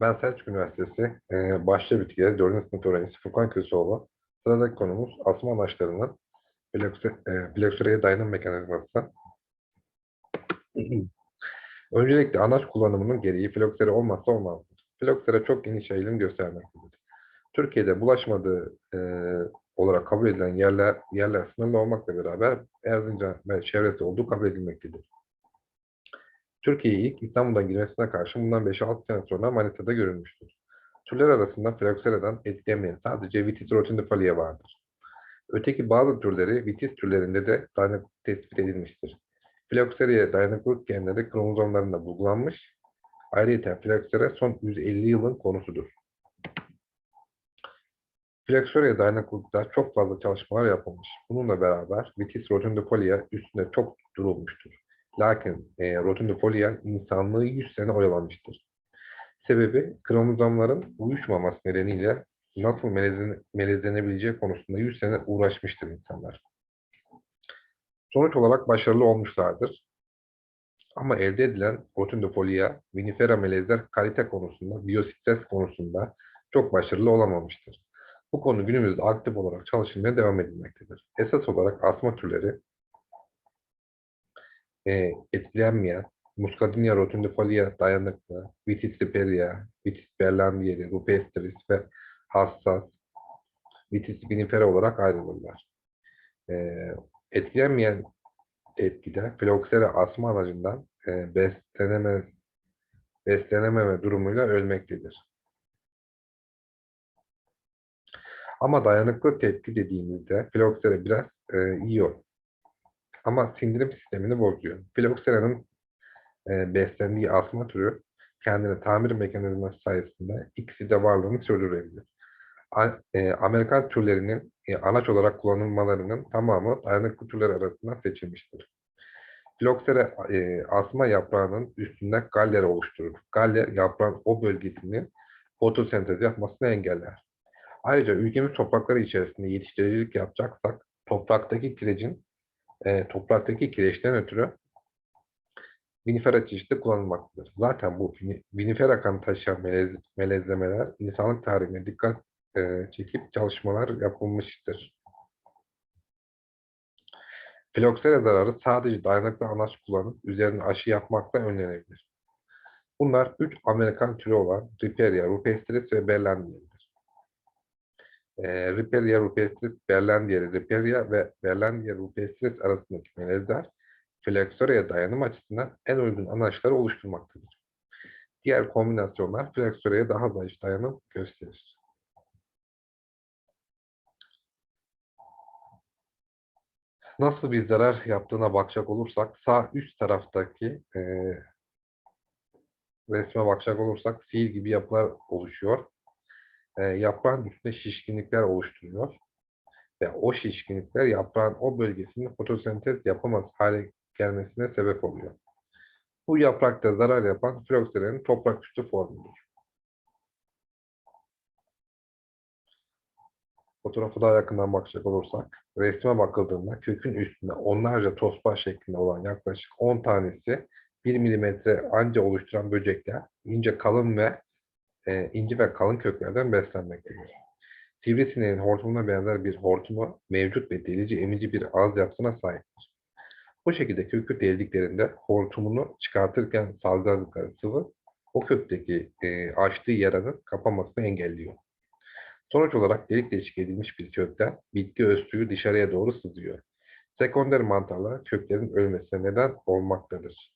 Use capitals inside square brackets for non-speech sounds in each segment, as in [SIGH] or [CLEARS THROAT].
Ben Selçuk Üniversitesi e, başta bitkiye 4. sınıf öğrencisi Furkan Köseoğlu. Sıradaki konumuz asma anaçlarının flokse- e, dayanım mekanizması. [CLEARS THROAT] Öncelikle anaç kullanımının gereği floksere olmazsa olmazdır. Floksere çok geniş yayılım göstermektedir. Türkiye'de bulaşmadığı e, olarak kabul edilen yerler, yerler sınırlı olmakla beraber Erzincan ve çevresi olduğu kabul edilmektedir. Türkiye'ye ilk İstanbul'dan girmesine karşı bundan 5-6 sene sonra Manisa'da görülmüştür. Türler arasında floksereden etkilemeyen sadece Vitis rotundifolia vardır. Öteki bazı türleri Vitis türlerinde de dayanıklı tespit edilmiştir. Flokseriye dayanıklılık genleri kromozomlarında bulgulanmış. Ayrıca floksere son 150 yılın konusudur. Flokseriye dayanıklılıkta çok fazla çalışmalar yapılmış. Bununla beraber Vitis rotundifolia üstünde çok durulmuştur. Lakin e, rotundifolia insanlığı 100 sene oyalamıştır. Sebebi kromozomların uyuşmaması nedeniyle nasıl melezlen melezlenebileceği konusunda 100 sene uğraşmıştır insanlar. Sonuç olarak başarılı olmuşlardır. Ama elde edilen rotundifolia, vinifera melezler kalite konusunda, biyositez konusunda çok başarılı olamamıştır. Bu konu günümüzde aktif olarak çalışılmaya devam edilmektedir. Esas olarak asma türleri e, etkilenmeyen, Muscardinea rotundifolia dayanıklı, Vitis riperia, Vitis berlandieri, rupestris ve hassas, Vitis vinifera olarak ayrılırlar. E, etkilenmeyen etkide filoksera asma aracından e, besleneme, beslenememe durumuyla ölmektedir. Ama dayanıklı tepki dediğimizde filoksera biraz e, yiyor. Ama sindirim sistemini bozuyor. Filoksera'nın e, beslendiği asma türü kendine tamir mekanizması sayesinde ikisi varlığını sürdürebilir. A, e, Amerikan türlerinin e, anaç olarak kullanılmalarının tamamı dayanıklı türler arasından seçilmiştir. Filoksera e, asma yaprağının üstünde galler oluşturur. Galler yaprağın o bölgesinin fotosentez yapmasını engeller. Ayrıca ülkemiz toprakları içerisinde yetiştiricilik yapacaksak topraktaki kirecin e, topraktaki kireçten ötürü vinifera çeşidi kullanılmaktadır. Zaten bu vinifera kanı taşıyan melez, melezlemeler insanlık tarihine dikkat e, çekip çalışmalar yapılmıştır. Filoksera zararı sadece dayanıklı anaç kullanıp üzerine aşı yapmakla önlenebilir. Bunlar üç Amerikan türü olan Riperia, Rupestris ve Berlandieri'dir. E, Riperia, Rupestris, Berlandieri, Riperia ve Berlandieri, Rupestris arasındaki melezler Filoksera'ya dayanım açısından en uygun anaçları oluşturmaktadır. Diğer kombinasyonlar Filoksera'ya daha zayıf dayanım gösterir. Nasıl bir zarar yaptığına bakacak olursak sağ üst taraftaki e, resme bakacak olursak sihir gibi yapılar oluşuyor. E, yaprağın üstünde şişkinlikler oluşturuyor. Ve o şişkinlikler yaprağın o bölgesinde fotosentez yapamaz hale gelmesine sebep oluyor. Bu yaprakta zarar yapan filokserenin toprak üstü formudur. Fotoğrafı daha yakından bakacak olursak, resme bakıldığında kökün üstünde onlarca tosbağa şeklinde olan yaklaşık 10 tanesi 1 milimetre anca oluşturan böcekler ince kalın ve e, ince ve kalın köklerden beslenmektedir. Sivrisineğin hortumuna benzer bir hortumu mevcut ve delici emici bir ağız yapısına sahiptir. Bu şekilde kökü deldiklerinde hortumunu çıkartırken salgıladıkları sıvı o kökteki e, açtığı yaranın kapanmasını engelliyor. Sonuç olarak delik deşik edilmiş bir kökten bitki öz dışarıya doğru sızıyor. Sekonder mantarlar köklerin ölmesine neden olmaktadır.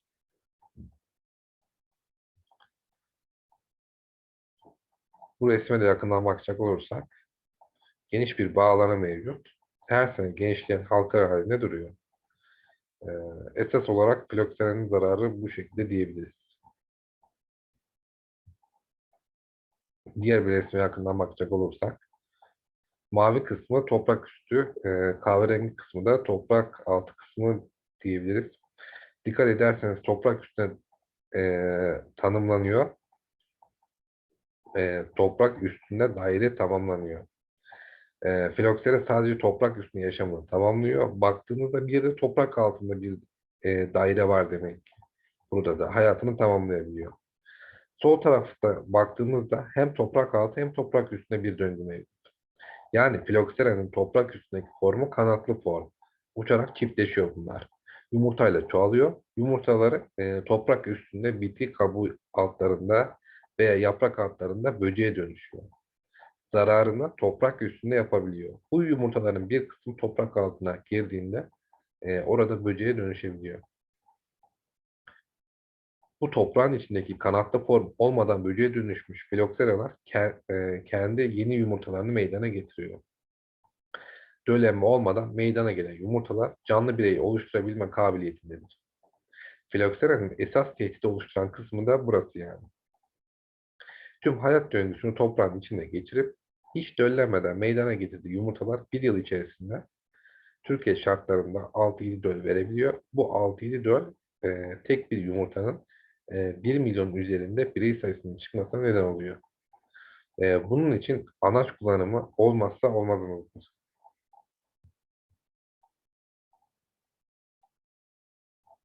Bu resme de yakından bakacak olursak geniş bir bağ alanı mevcut. Her sene genişleyen halka halinde duruyor. Ee, esas olarak filokserenin zararı bu şekilde diyebiliriz. Diğer bir resme yakından bakacak olursak, mavi kısmı toprak üstü, e, kahverengi kısmı da toprak altı kısmı diyebiliriz. Dikkat ederseniz toprak üstüne e, tanımlanıyor. E, toprak üstünde daire tamamlanıyor. E, filoksera sadece toprak üstünde yaşamını tamamlıyor. Baktığınızda bir yerde toprak altında bir e, daire var demek. Burada da hayatını tamamlayabiliyor. Sol tarafta baktığımızda hem toprak altı hem toprak üstünde bir döngü mevcut. Yani Phylloxera'nın toprak üstündeki formu kanatlı form. Uçarak çiftleşiyor bunlar. Yumurtayla çoğalıyor. Yumurtaları e, toprak üstünde bitki kabuğu altlarında veya yaprak altlarında böceğe dönüşüyor. Zararını toprak üstünde yapabiliyor. Bu yumurtaların bir kısmı toprak altına girdiğinde e, orada böceğe dönüşebiliyor. Bu toprağın içindeki kanatlı form olmadan böceğe dönüşmüş filokseralar e, kendi yeni yumurtalarını meydana getiriyor. Döllenme olmadan meydana gelen yumurtalar canlı birey oluşturabilme kabiliyetindedir. Filoksera'nın esas tehdit oluşturan kısmı da burası yani. Tüm hayat döngüsünü toprağın içinde geçirip hiç döllenmeden meydana getirdiği yumurtalar bir yıl içerisinde Türkiye şartlarında 6-7 döl verebiliyor. Bu 6-7 döl e, tek bir yumurtanın e, 1 milyon üzerinde birey sayısının çıkmasına neden oluyor. E, bunun için anaç kullanımı olmazsa olmazımızdır.